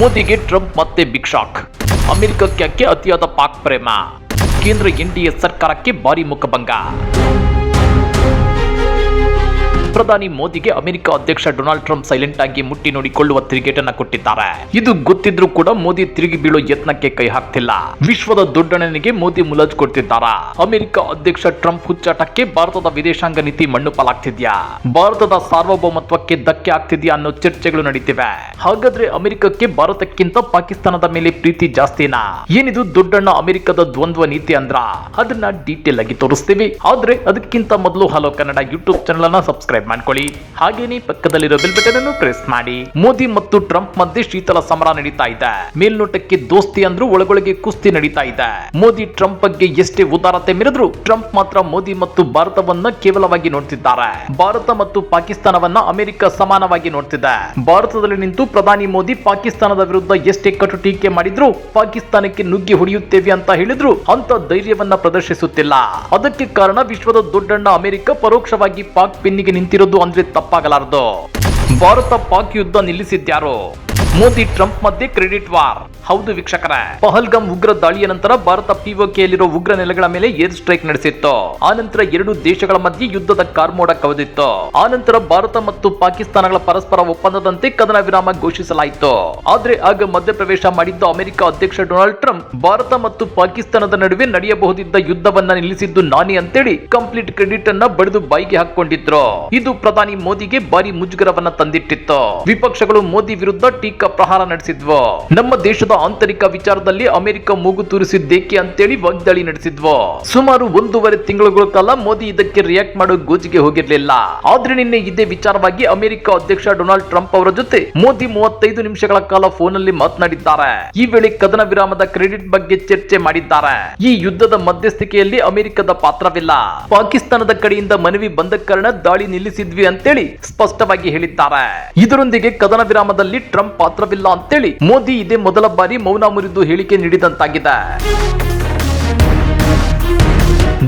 ಮೋದಿಗೆ ಟ್ರಂಪ್ ಮತ್ತೆ big shock ಅಮೆರಿಕಕ್ಕೆ ಅಕ್ಕೆ ಅತಿಯಾದ ಪಾಕ್ ಪ್ರೇಮ ಕೇಂದ್ರ ಎನ್ಡಿಎ ಸರ್ಕಾರಕ್ಕೆ ಭಾರಿ ಮುಖಭಂಗ ಪ್ರಧಾನಿ ಮೋದಿಗೆ ಅಮೆರಿಕ ಅಧ್ಯಕ್ಷ ಡೊನಾಲ್ಡ್ ಟ್ರಂಪ್ ಸೈಲೆಂಟ್ ಆಗಿ ಮುಟ್ಟಿ ನೋಡಿಕೊಳ್ಳುವ ತಿರುಗೇಟನ್ನ ಕೊಟ್ಟಿದ್ದಾರೆ. ಇದು ಗೊತ್ತಿದ್ರೂ ಕೂಡ ಮೋದಿ ತಿರುಗಿ ಬೀಳೋ ಯತ್ನಕ್ಕೆ ಕೈ ಹಾಕ್ತಿಲ್ಲ. ವಿಶ್ವದ ದೊಡ್ಡಣ್ಣನಿಗೆ ಮೋದಿ ಮುಲಾಜ್ ಕೊಡ್ತಿದ್ದಾರಾ. ಅಮೆರಿಕ ಅಧ್ಯಕ್ಷ ಟ್ರಂಪ್ ಹುಚ್ಚಾಟಕ್ಕೆ ಭಾರತದ ವಿದೇಶಾಂಗ ನೀತಿ ಮಣ್ಣು ಪಾಲಾಗ್ತಿದ್ಯಾ? ಭಾರತದ ಸಾರ್ವಭೌಮತ್ವಕ್ಕೆ ಧಕ್ಕೆ ಆಗ್ತಿದ್ಯಾ ಅನ್ನೋ ಚರ್ಚೆಗಳು ನಡೀತಿವೆ. ಹಾಗಾದ್ರೆ ಅಮೆರಿಕಕ್ಕೆ ಭಾರತಕ್ಕಿಂತ ಪಾಕಿಸ್ತಾನದ ಮೇಲೆ ಪ್ರೀತಿ ಜಾಸ್ತಿನಾ? ಏನಿದು ದೊಡ್ಡಣ್ಣ ಅಮೆರಿಕದ ದ್ವಂದ್ವ ನೀತಿ ಅಂದ್ರ? ಅದನ್ನ ಡೀಟೇಲ್ ಆಗಿ ತೋರಿಸ್ತೀವಿ. ಆದ್ರೆ ಅದಕ್ಕಿಂತ ಮೊದಲು ಹಲೋ ಕನ್ನಡ ಯೂಟ್ಯೂಬ್ ಚಾನಲ್ ಅನ್ನ ಸಬ್ಸ್ಕ್ರೈಬ್ ಮಾಡ್ಕೊಳ್ಳಿ. ಹಾಗೇನೆ ಪಕ್ಕದಲ್ಲಿರೋ ಬೆಲ್ ಬಟನ್ ಅನ್ನು ಪ್ರೆಸ್ ಮಾಡಿ. ಮೋದಿ ಮತ್ತು ಟ್ರಂಪ್ ಮಧ್ಯೆ ಶೀತಲ ಸಮರ ನಡೀತಾ ಇದೆ. ಮೇಲ್ನೋಟಕ್ಕೆ ದೋಸ್ತಿ ಅಂದ್ರೂ ಒಳಗೊಳಗೆ ಕುಸ್ತಿ ನಡೀತಾ ಇದೆ. ಮೋದಿ ಟ್ರಂಪ್ ಬಗ್ಗೆ ಎಷ್ಟೇ ಉದಾರತೆ ಮೆರೆದ್ರು ಟ್ರಂಪ್ ಮಾತ್ರ ಮೋದಿ ಮತ್ತು ಭಾರತವನ್ನ ಕೇವಲವಾಗಿ ನೋಡ್ತಿದ್ದಾರೆ. ಭಾರತ ಮತ್ತು ಪಾಕಿಸ್ತಾನವನ್ನ ಅಮೆರಿಕ ಸಮಾನವಾಗಿ ನೋಡ್ತಿದೆ. ಭಾರತದಲ್ಲಿ ನಿಂತು ಪ್ರಧಾನಿ ಮೋದಿ ಪಾಕಿಸ್ತಾನದ ವಿರುದ್ಧ ಎಷ್ಟೇ ಕಟು ಟೀಕೆ ಮಾಡಿದ್ರು ಪಾಕಿಸ್ತಾನಕ್ಕೆ ನುಗ್ಗಿ ಹೊಡೆಯುತ್ತೇವೆ ಅಂತ ಹೇಳಿದ್ರು ಅಂತ ಧೈರ್ಯವನ್ನ ಪ್ರದರ್ಶಿಸುತ್ತಿಲ್ಲ. ಅದಕ್ಕೆ ಕಾರಣ ವಿಶ್ವದ ದೊಡ್ಡಣ್ಣ ಅಮೆರಿಕ ಪರೋಕ್ಷವಾಗಿ ಪಾಕ್ ಬೆನ್ನಿಗೆ ನಿಂತಿರೋದು ಅಂದ್ರೆ ತಪ್ಪಾಗಲಾರದು ಭಾರತ ಪಾಕ್ ಯುದ್ಧ ನಿಲ್ಲಿಸಿದ್ಯಾರು ಮೋದಿ ಟ್ರಂಪ್ ಮಧ್ಯೆ ಕ್ರೆಡಿಟ್ ವಾರ್. ಹೌದು ವೀಕ್ಷಕರೇ. ಪಹಲ್ಗಾಮ್ ಉಗ್ರ ದಾಳಿಯ ನಂತರ ಭಾರತ ಪಿಒಕೆಯಲ್ಲಿರೋ ಉಗ್ರ ನೆಲೆಗಳ ಮೇಲೆ ಏರ್ ಸ್ಟ್ರೈಕ್ ನಡೆಸಿತ್ತು. ಆನಂತರ ಎರಡು ದೇಶಗಳ ಮಧ್ಯೆ ಯುದ್ಧದ ಕಾರ್ಮೋಡ ಕವಿದಿತ್ತು. ಆನಂತರ ಭಾರತ ಮತ್ತು ಪಾಕಿಸ್ತಾನಗಳ ಪರಸ್ಪರ ಒಪ್ಪಂದದಂತೆ ಕದನ ವಿರಾಮ ಘೋಷಿಸಲಾಯಿತು. ಆದ್ರೆ ಆಗ ಮಧ್ಯಪ್ರವೇಶ ಮಾಡಿದ್ದ ಅಮೆರಿಕ ಅಧ್ಯಕ್ಷ ಡೊನಾಲ್ಡ್ ಟ್ರಂಪ್ ಭಾರತ ಮತ್ತು ಪಾಕಿಸ್ತಾನದ ನಡುವೆ ನಡೆಯಬಹುದಿದ್ದ ಯುದ್ಧವನ್ನ ನಿಲ್ಲಿಸಿದ್ದು ನಾನೇ ಅಂತೇಳಿ ಕಂಪ್ಲೀಟ್ ಕ್ರೆಡಿಟ್ ಅನ್ನ ಬಡಿದು ಬಾಯಿಗೆ ಹಾಕೊಂಡಿದ್ರು ಇದು ಪ್ರಧಾನಿ ಮೋದಿಗೆ ಭಾರಿ ಮುಜುಗರವನ್ನ ತಂದಿಟ್ಟಿತ್ತು. ವಿಪಕ್ಷಗಳು ಮೋದಿ ವಿರುದ್ಧ ಟೀಕಾ ಪ್ರಹಾರ ನಡೆಸಿದ್ವು. ನಮ್ಮ ದೇಶದ ಆಂತರಿಕ ವಿಚಾರದಲ್ಲಿ ಅಮೆರಿಕ ಮೂಗು ತೂರಿಸಿದ್ದೇಕೆ ಅಂತೇಳಿ ವಾಗ್ದಾಳಿ ನಡೆಸಿದ್ವು. ಸುಮಾರು ಒಂದೂವರೆ ತಿಂಗಳುಗಳ ಕಾಲ ಮೋದಿ ಇದಕ್ಕೆ ರಿಯಾಕ್ಟ್ ಮಾಡೋ ಗೋಜಿಗೆ ಹೋಗಿರ್ಲಿಲ್ಲ. ಆದ್ರೆ ನಿನ್ನೆ ಇದೇ ವಿಚಾರವಾಗಿ ಅಮೆರಿಕ ಅಧ್ಯಕ್ಷ ಡೊನಾಲ್ಡ್ ಟ್ರಂಪ್ ಅವರ ಜೊತೆ ಮೋದಿ ಮೂವತ್ತೈದು ನಿಮಿಷಗಳ ಕಾಲ ಫೋನ್ ಅಲ್ಲಿ ಮಾತನಾಡಿದ್ದಾರೆ. ಈ ವೇಳೆ ಕದನ ವಿರಾಮದ ಕ್ರೆಡಿಟ್ ಬಗ್ಗೆ ಚರ್ಚೆ ಮಾಡಿದ್ದಾರೆ. ಈ ಯುದ್ಧದ ಮಧ್ಯಸ್ಥಿಕೆಯಲ್ಲಿ ಅಮೆರಿಕದ ಪಾತ್ರವಿಲ್ಲ. ಪಾಕಿಸ್ತಾನದ ಕಡೆಯಿಂದ ಮನವಿ ಬಂದ ಕಾರಣ ದಾಳಿ ನಿಲ್ಲಿಸಿದ್ವಿ ಅಂತೇಳಿ ಸ್ಪಷ್ಟವಾಗಿ ಹೇಳಿದ್ದಾರೆ. ಇದರೊಂದಿಗೆ ಕದನ ವಿರಾಮದಲ್ಲಿ ಟ್ರಂಪ್ ಪಾತ್ರವಿಲ್ಲ ಅಂತೇಳಿ ಮೋದಿ ಇದೇ ಮೊದಲ ಬಾರಿ ಮೌನ ಮುರಿದು ಹೇಳಿಕೆ ನೀಡಿದಂತಾಗಿದೆ.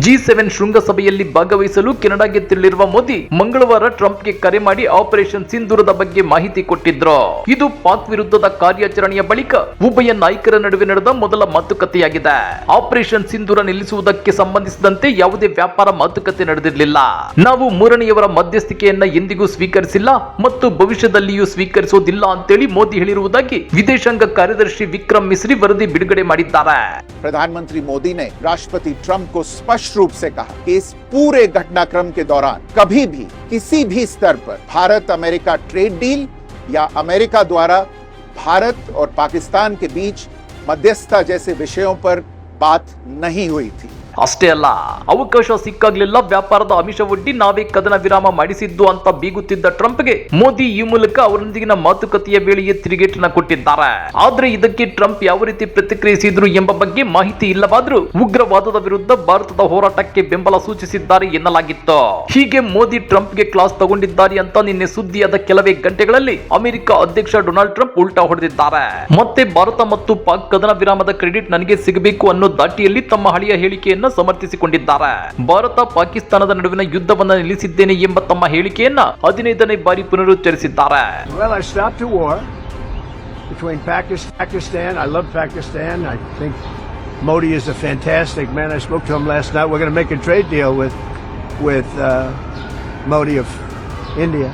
ಜಿ ಸೆವೆನ್ ಶೃಂಗಸಭೆಯಲ್ಲಿ ಭಾಗವಹಿಸಲು ಕೆನಡಾಗೆ ತೆರಳಿರುವ ಮೋದಿ ಮಂಗಳವಾರ ಟ್ರಂಪ್ಗೆ ಕರೆ ಮಾಡಿ ಆಪರೇಷನ್ ಸಿಂಧೂರದ ಬಗ್ಗೆ ಮಾಹಿತಿ ಕೊಟ್ಟಿದ್ರು. ಇದು ಪಾಕ್ ವಿರುದ್ಧದ ಕಾರ್ಯಾಚರಣೆಯ ಬಳಿಕ ಉಭಯ ನಾಯಕರ ನಡುವೆ ನಡೆದ ಮೊದಲ ಮಾತುಕತೆಯಾಗಿದೆ. ಆಪರೇಷನ್ ಸಿಂಧೂರ ನಿಲ್ಲಿಸುವುದಕ್ಕೆ ಸಂಬಂಧಿಸಿದಂತೆ ಯಾವುದೇ ವ್ಯಾಪಾರ ಮಾತುಕತೆ ನಡೆದಿರಲಿಲ್ಲ. ನಾವು ಮೂರನೆಯವರ ಮಧ್ಯಸ್ಥಿಕೆಯನ್ನ ಎಂದಿಗೂ ಸ್ವೀಕರಿಸಿಲ್ಲ ಮತ್ತು ಭವಿಷ್ಯದಲ್ಲಿಯೂ ಸ್ವೀಕರಿಸೋದಿಲ್ಲ ಅಂತೇಳಿ ಮೋದಿ ಹೇಳಿರುವುದಾಗಿ ವಿದೇಶಾಂಗ ಕಾರ್ಯದರ್ಶಿ ವಿಕ್ರಮ್ ಮಿಸ್ರಿ ವರದಿ ಬಿಡುಗಡೆ ಮಾಡಿದ್ದಾರೆ. ಪ್ರಧಾನಮಂತ್ರಿ ಮೋದಿ ರಾಷ್ಟ್ರಪತಿ ಟ್ರಂಪ್ ಸ್ಪಷ್ಟ स्पष्ट रूप से कहा कि इस पूरे घटनाक्रम के दौरान कभी भी, किसी भी स्तर पर भारत अमेरिका ट्रेड डील या अमेरिका द्वारा भारत और पाकिस्तान के बीच मध्यस्थता जैसे विषयों पर बात नहीं हुई थी। ಅಷ್ಟೇ ಅಲ್ಲ, ಅವಕಾಶ ಸಿಕ್ಕಾಗ್ಲಿಲ್ಲ, ವ್ಯಾಪಾರದ ಅಮಿಷ ಒಡ್ಡಿ ನಾವೇ ಕದನ ವಿರಾಮ ಮಾಡಿಸಿದ್ದು ಅಂತ ಬೀಗುತ್ತಿದ್ದ ಟ್ರಂಪ್ಗೆ ಮೋದಿ ಈ ಮೂಲಕ ಅವರೊಂದಿಗಿನ ಮಾತುಕತೆಯ ವೇಳೆಯೇ ತಿರುಗೇಟನ್ನ ಕೊಟ್ಟಿದ್ದಾರೆ. ಆದ್ರೆ ಇದಕ್ಕೆ ಟ್ರಂಪ್ ಯಾವ ರೀತಿ ಪ್ರತಿಕ್ರಿಯಿಸಿದ್ರು ಎಂಬ ಬಗ್ಗೆ ಮಾಹಿತಿ ಇಲ್ಲವಾದ್ರೂ ಉಗ್ರವಾದದ ವಿರುದ್ಧ ಭಾರತದ ಹೋರಾಟಕ್ಕೆ ಬೆಂಬಲ ಸೂಚಿಸಿದ್ದಾರೆ ಎನ್ನಲಾಗಿತ್ತು. ಹೀಗೆ ಮೋದಿ ಟ್ರಂಪ್ಗೆ ಕ್ಲಾಸ್ ತಗೊಂಡಿದ್ದಾರೆ ಅಂತ ನಿನ್ನೆ ಸುದ್ದಿಯಾದ ಕೆಲವೇ ಗಂಟೆಗಳಲ್ಲಿ ಅಮೆರಿಕ ಅಧ್ಯಕ್ಷ ಡೊನಾಲ್ಡ್ ಟ್ರಂಪ್ ಉಲ್ಟಾ ಹೊಡೆದಿದ್ದಾರೆ. ಮತ್ತೆ ಭಾರತ ಮತ್ತು ಪಾಕ್ ಕದನ ವಿರಾಮದ ಕ್ರೆಡಿಟ್ ನನಗೆ ಸಿಗಬೇಕು ಅನ್ನೋ ದಾಟಿಯಲ್ಲಿ ತಮ್ಮ ಹಳೆಯ ಹೇಳಿಕೆಯನ್ನ ಸಮರ್ಥಿಸಿಕೊಂಡಿದ್ದಾರೆ ಭಾರತ ಪಾಕಿಸ್ತಾನದ ನಡುವಿನ ಯುದ್ಧವನ್ನು ನಿಲ್ಲಿಸಿದ್ದೇನೆ ಎಂಬ ತಮ್ಮ ಹೇಳಿಕೆಯನ್ನ ಹದಿನೈದನೇ ಬಾರಿ ಪುನರುಚ್ಚರಿಸಿದ್ದಾರೆ between Pakis- Pakistan. I love Pakistan. I think Modi is a fantastic man. I spoke to him last night. We're going to make a trade deal with with uh, Modi of India.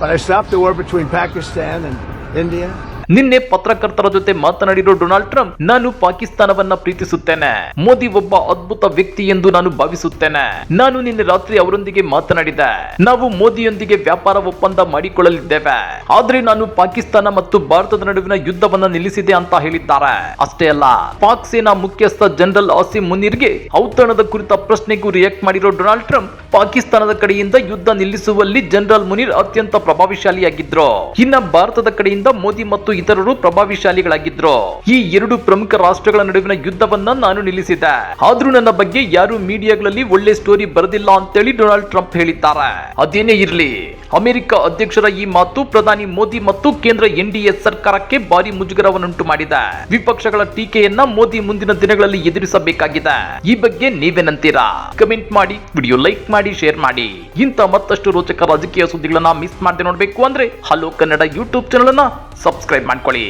But I stopped the war between Pakistan and India. ನಿನ್ನೆ ಪತ್ರಕರ್ತರ ಜೊತೆ ಮಾತನಾಡಿರೋ Donald Trump, ನಾನು ಪಾಕಿಸ್ತಾನವನ್ನ ಪ್ರೀತಿಸುತ್ತೇನೆ. ಮೋದಿ ಒಬ್ಬ ಅದ್ಭುತ ವ್ಯಕ್ತಿ ಎಂದು ನಾನು ಭಾವಿಸುತ್ತೇನೆ. ನಾನು ನಿನ್ನೆ ರಾತ್ರಿ ಅವರೊಂದಿಗೆ ಮಾತನಾಡಿದೆ. ನಾವು ಮೋದಿಯೊಂದಿಗೆ ವ್ಯಾಪಾರ ಒಪ್ಪಂದ ಮಾಡಿಕೊಳ್ಳಲಿದ್ದೇವೆ. ಆದ್ರೆ ನಾನು ಪಾಕಿಸ್ತಾನ ಮತ್ತು ಭಾರತದ ನಡುವಿನ ಯುದ್ಧವನ್ನ ನಿಲ್ಲಿಸಿದೆ ಅಂತ ಹೇಳಿದ್ದಾರೆ. ಅಷ್ಟೇ ಅಲ್ಲ, ಪಾಕ್ ಸೇನಾ ಮುಖ್ಯಸ್ಥ ಜನರಲ್ ಆಸಿಮ್ ಮುನಿರ್ಗೆ ಔತಣದ ಕುರಿತ ಪ್ರಶ್ನೆಗೂ ರಿಯಾಕ್ಟ್ ಮಾಡಿರೋ ಡೊನಾಲ್ಡ್ ಟ್ರಂಪ್, ಪಾಕಿಸ್ತಾನದ ಕಡೆಯಿಂದ ಯುದ್ಧ ನಿಲ್ಲಿಸುವಲ್ಲಿ ಜನರಲ್ ಮುನೀರ್ ಅತ್ಯಂತ ಪ್ರಭಾವಿಶಾಲಿಯಾಗಿದ್ರು. ಇನ್ನ ಭಾರತದ ಕಡೆಯಿಂದ ಮೋದಿ ಮತ್ತು ಇತರರು ಪ್ರಭಾವಿಶಾಲಿಗಳಾಗಿದ್ರು. ಈ ಎರಡು ಪ್ರಮುಖ ರಾಷ್ಟ್ರಗಳ ನಡುವಿನ ಯುದ್ಧವನ್ನ ನಾನು ನಿಲ್ಲಿಸಿದೆ ಆದ್ರೂ ನನ್ನ ಬಗ್ಗೆ ಯಾರು ಮೀಡಿಯಾಗಳಲ್ಲಿ ಒಳ್ಳೆ ಸ್ಟೋರಿ ಬರೆದಿಲ್ಲ ಅಂತೇಳಿ ಡೊನಾಲ್ಡ್ ಟ್ರಂಪ್ ಹೇಳಿದ್ದಾರೆ. ಅದೇನೇ ಇರ್ಲಿ, ಅಮೆರಿಕ ಅಧ್ಯಕ್ಷರ ಈ ಮಾತು ಪ್ರಧಾನಿ ಮೋದಿ ಮತ್ತು ಕೇಂದ್ರ ಎನ್ಡಿಎ ಸರ್ಕಾರಕ್ಕೆ ಭಾರಿ ಮುಜುಗರವನ್ನುಂಟು ಮಾಡಿದೆ. ವಿಪಕ್ಷಗಳ ಟೀಕೆಯನ್ನ ಮೋದಿ ಮುಂದಿನ ದಿನಗಳಲ್ಲಿ ಎದುರಿಸಬೇಕಾಗಿದೆ. ಈ ಬಗ್ಗೆ ನೀವೇನಂತೀರಾ ಕಮೆಂಟ್ ಮಾಡಿ, ವಿಡಿಯೋ ಲೈಕ್ ಮಾಡಿ, ಶೇರ್ ಮಾಡಿ. ಇಂಥ ಮತ್ತಷ್ಟು ರೋಚಕ ರಾಜಕೀಯ ಸುದ್ದಿಗಳನ್ನ ಮಿಸ್ ಮಾಡದೆ ನೋಡಬೇಕು ಅಂದ್ರೆ ಹಲೋ ಕನ್ನಡ ಯೂಟ್ಯೂಬ್ ಚಾನಲ್ ಅನ್ನ ಸಬ್ಸ್ಕ್ರೈಬ್ ಮಾಡ್ಕೊಳ್ಳಿ